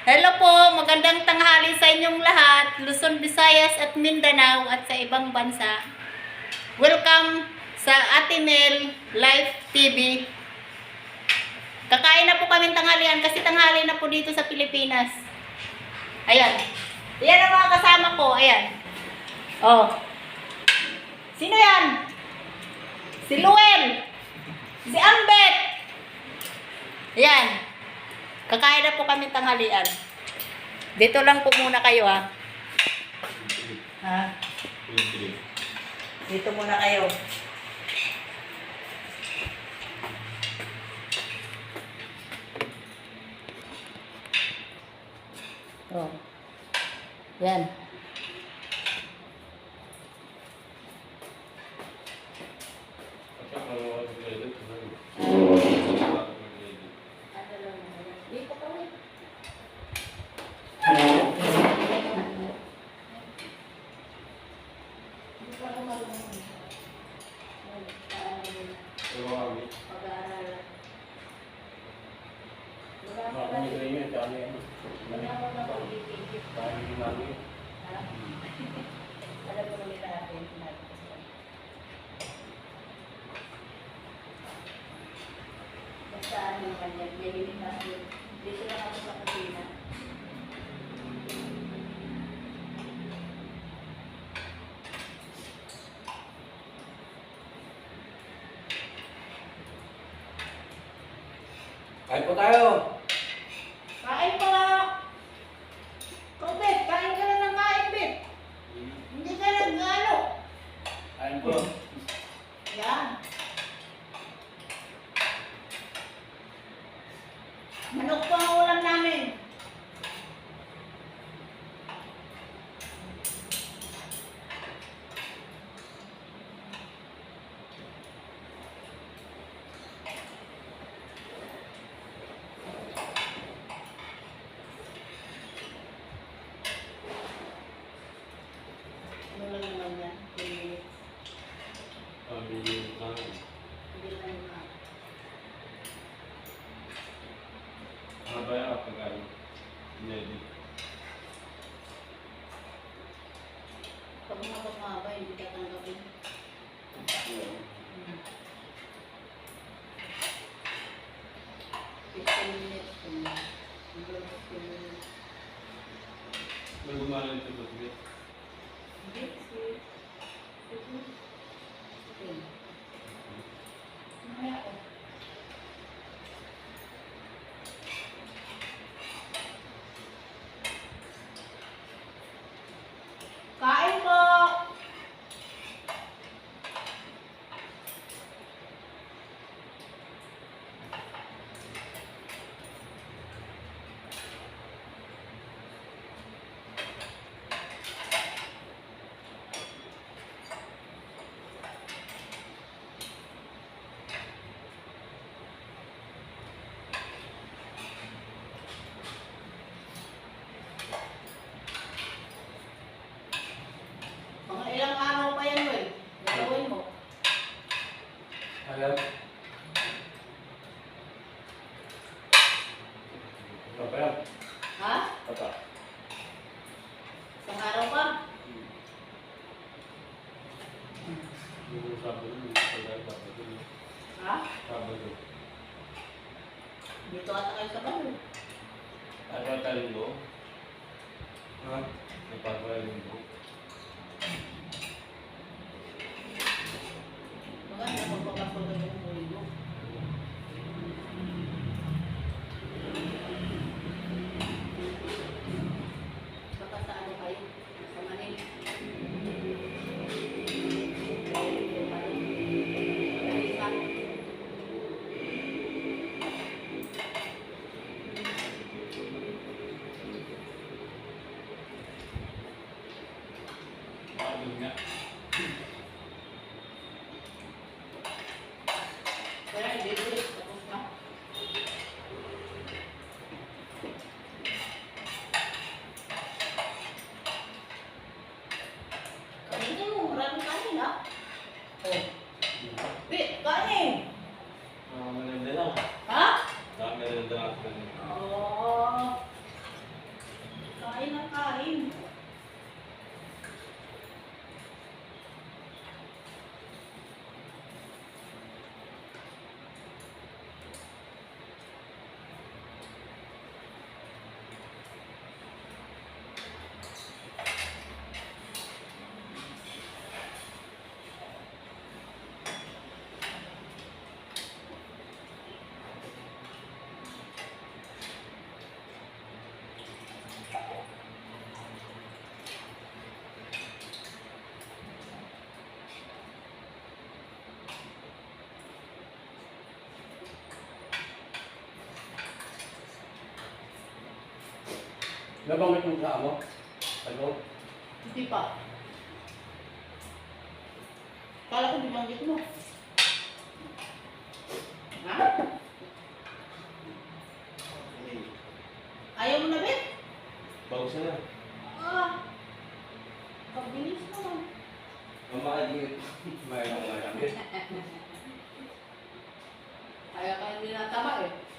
Hello po, magandang tanghali sa inyong lahat, Luzon, Visayas at Mindanao at sa ibang bansa. Welcome sa Atimel Live TV. Kakain na po kami tanghalian kasi tanghali na po dito sa Pilipinas. Ayan. Ayan ang mga kasama ko. Ayan. Oh. Sino yan? Si Luel. Si Ambet. Ayan. Kakain na po kami tanghalian. Dito lang po muna kayo ha. Ha? Dito muna kayo. Oh. Yan. Dito kami. Pag-aaral. Alam mo naman natin. Basta ano man yan, nililig natin. Dito lang ako sa kusina. Kain po tayo. Kain pa! Ikaw, Bet, kain ka na ng kain, Bet. Hindi ka nag-ano. Kain po. Yan. Manok po ang ulam namin. Ano lang naman yan? Hindi hindi lang naman. Pag mababa, hindi ka tanggapin. Fifteen minutes. um, hanggang 15 minutes. Hindi, si- si- si- Mamaya ako. Kain po! Mga ilang araw pa yan, Will. Gagawin mo. Alam. Apa ya? Ha? Apa? Isang araw pa? Yung sabi mo, sabi ko, Ha? sabi ko. Dito ata kayo sa balo. Ano ang talinggo? Ha? Nagpapalinggo. Maganda magpapasok kayo ng ulo mo. Baka sa ano kayo? Sa Manila. Nabanggit mo sa amo? Ano? Hindi pa. Kala ko binanggit mo. Ha? Ayaw mo na, Bet? Bagus na. Ah. Pagbilis mo. Mamakagigit. May lang nga lang. Kaya ka hindi natama eh.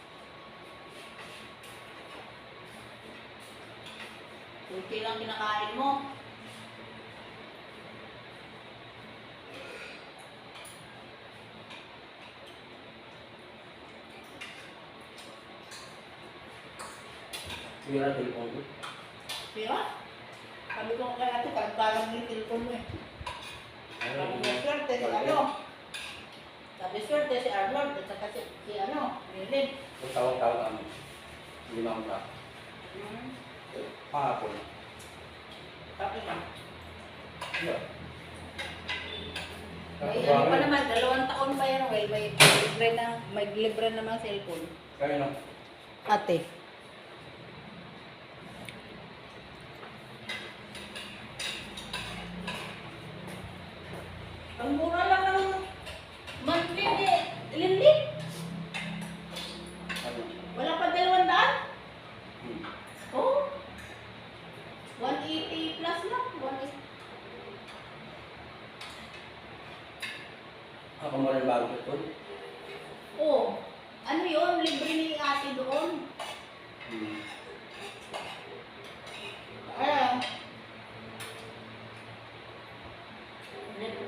Kunti lang kinakain mo. Sira telepon ko. Kaya? Sabi ko kaya ito, kagkalang yung telepon mo eh. Sabi ko, swerte si ano. Sabi swerte si Arnold at saka si, si ano, Nilin. Kung tawag-tawag kami. Hindi na ako sa Hmm. Kahapon. Sabi ka. Iya. May ano pa naman, dalawang taon pa yan, well, may libre na, may libre namang cellphone. Kaya na. Ate. Ang mura lang ng monthly ni Lindy. Ano? Wala pa dalawang daan? Hmm. Oo. 180 plus lang. 180. Ako mo rin bago ito. Oo. Ano yun? Libre ni ate doon. Hmm. Ah.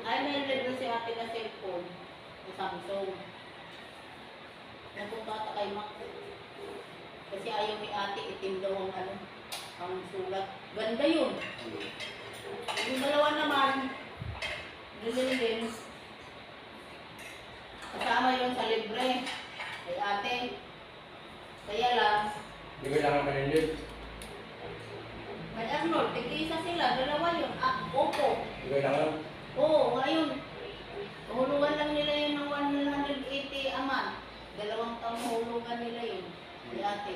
Ay, may libre si ate na cellphone. Sa Samsung. Napunta ata kay Mac. Kasi ayaw ni ate itim daw ang ano, ang sulat. Ganda yun. Yung dalawa naman, bilhin din. Kasama yun sa libre. Kay ate. Kaya lang, Hindi kailangan manindit. may Arnold, tig-isa sila, dalawa yun. Ah, opo. Hindi kailangan. Oo, ngayon. Hulungan lang nila yun ng 180 a month. Dalawang taon hulungan nila yun. Kay ate.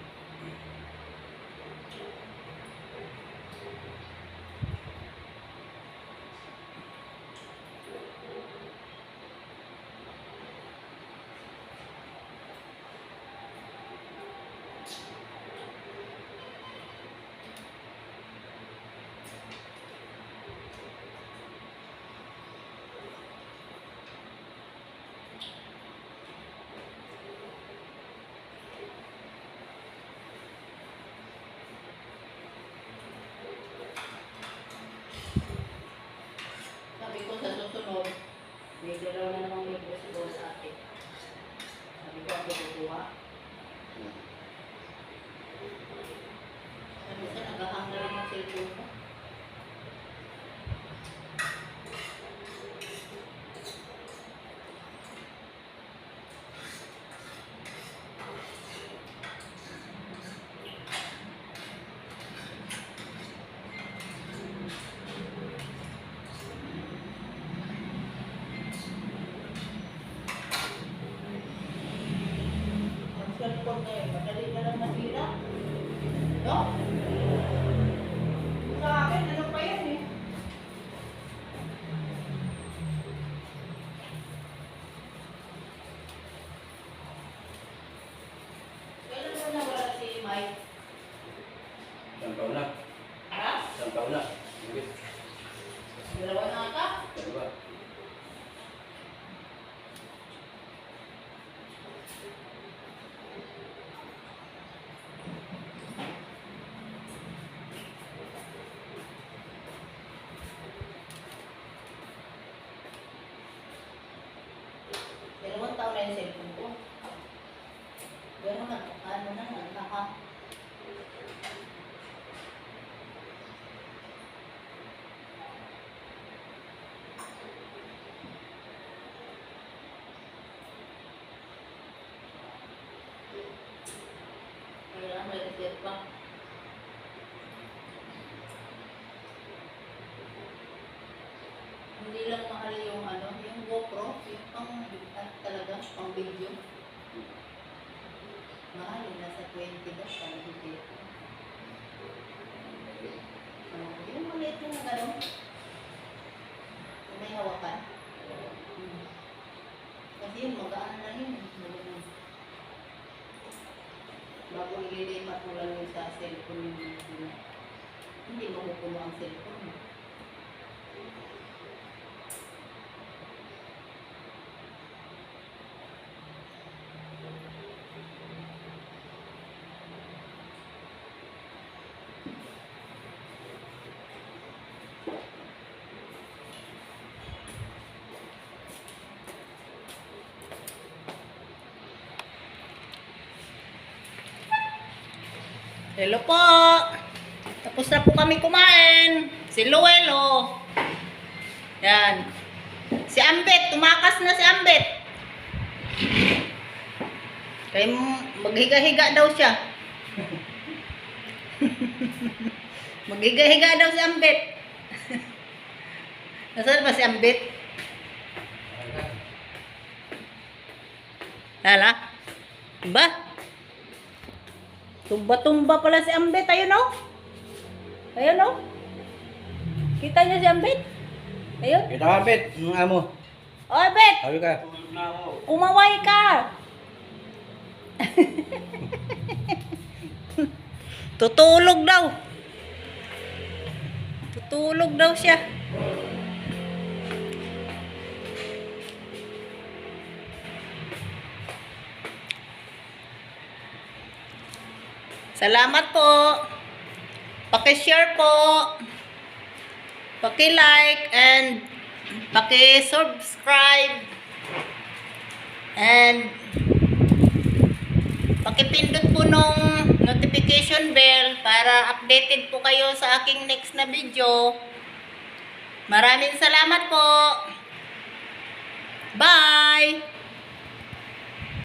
No? Na yung cellphone ko. Pero na, ano na, naka. Kailangan may reset pa. Hindi lang mahal yung ano, yung GoPro, yung pang at pang video. Mahal, nasa 20 ba, pang video. Ano, yung maliit yung. Yung may hawakan. Hmm. Kasi yun, magaan na yun. Magaan. Bago ililipat mo lang yung sa cellphone yung hindi makukulo ang cellphone. Hello po! Tapos na po kami kumain. Si Luelo. Yan. Si Ambet. Tumakas na si Ambet. Kaya maghiga-higa daw siya. Maghiga-higa daw si Ambet. Nasaan ba si Ambet? Hala? Ba? Tumba-tumba pala si Ambet. Ayun o. Ayun o. Kita niyo si Ambet? Ayun. Kita ka, Bet. Ang amo. O, Ambet! Sabi ka. Kumaway ka! Tutulog daw. Tutulog daw siya. Salamat po. Paki-share po. Paki-like and paki-subscribe. And pakipindot po nung notification bell para updated po kayo sa aking next na video. Maraming salamat po. Bye!